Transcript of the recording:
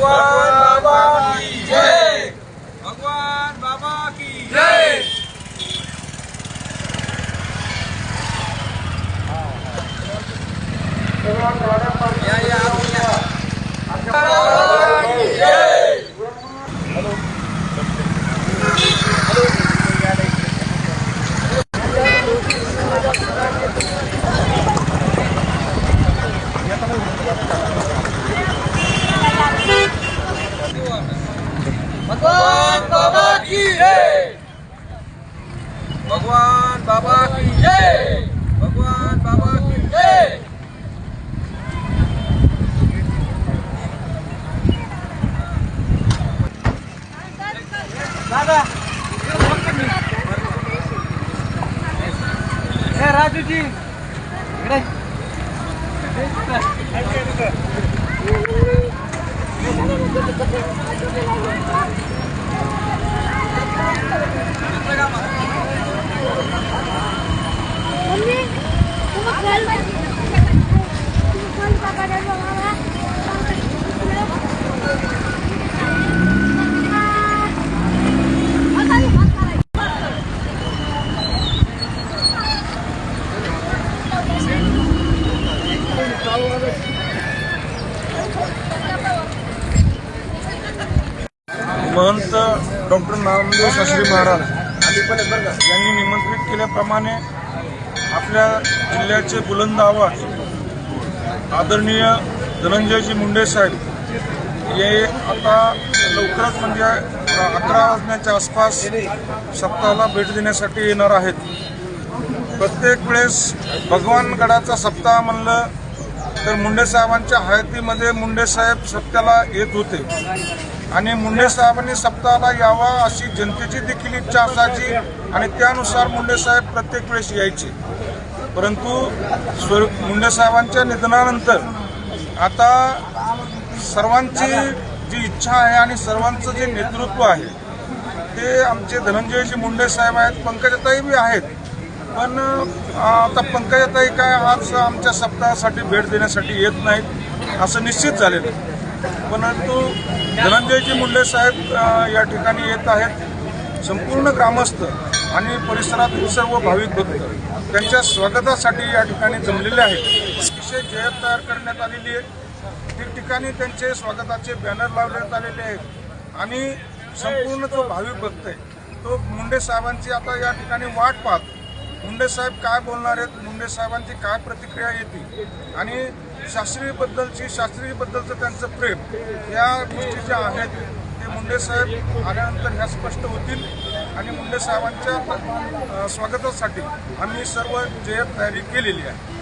भगवान बाबा की जय भगवान बाबा की जय या या ભગવાન બાબા કી જય ભગવાન બાબા કી જય ભગવાન બાબા કી જય દાદા, એ રાજુજી Thank you. महंत डॉक्टर नामदेव शास्त्री महाराज यांनी निमंत्रित केल्याप्रमाणे आपल्या जिल्ह्याचे बुलंद आवाज आदरणीय धनंजयजी मुंडे साहेब हे आता लवकरच म्हणजे अकरा वाजण्याच्या आसपास सप्ताहाला भेट देण्यासाठी येणार आहेत. प्रत्येक वेळेस भगवानगडाचा सप्ताह म्हणलं तर मुंडे साहेबांच्या हयातीमध्ये मुंडे साहेब सप्त्याला येत होते. आणि मुंडे साहेबांनी सप्ताहाला यावा अशी जनतेची देखील इच्छा असायची आणि त्यानुसार मुंडे साहेब प्रत्येक वेळेस यायचे परंतु स्वर मुंडे साहेबांच्या निधनानंतर आता सर्वांची जी इच्छा आहे आणि सर्वांचं जे नेतृत्व आहे ते आमचे धनंजयजी मुंडे साहेब आहेत पंकजाताई बी आहेत पण आता पंकजाताई काय आज आमच्या सप्ताहासाठी भेट देण्यासाठी येत नाहीत असं निश्चित झालेलं आहे. परंतु धनंजयजी मुंडे साहेब या ठिकाणी येत आहेत. संपूर्ण ग्रामस्थ आणि परिसरातील सर्व भाविक भक्त त्यांच्या स्वागतासाठी या ठिकाणी जमलेले आहेत. अतिशय जयत तयार करण्यात आलेली आहे. ठिकठिकाणी त्यांचे स्वागताचे बॅनर लावण्यात आलेले आहेत. आणि संपूर्ण जो भाविक भक्त आहे तो मुंडे साहेबांची आता या ठिकाणी वाट पाहत मुंडे साहेब काय बोलणार आहेत मुंडे साहेबांची काय प्रतिक्रिया येते आणि शास्त्रीबद्दलची शास्त्रीबद्दलचं त्यांचं प्रेम या गोष्टी ज्या आहेत ते मुंडे साहेब आल्यानंतर ह्या स्पष्ट होतील. आणि मुंडे साहेबांच्या स्वागतासाठी आम्ही सर्व जय्यत तयारी केलेली आहे.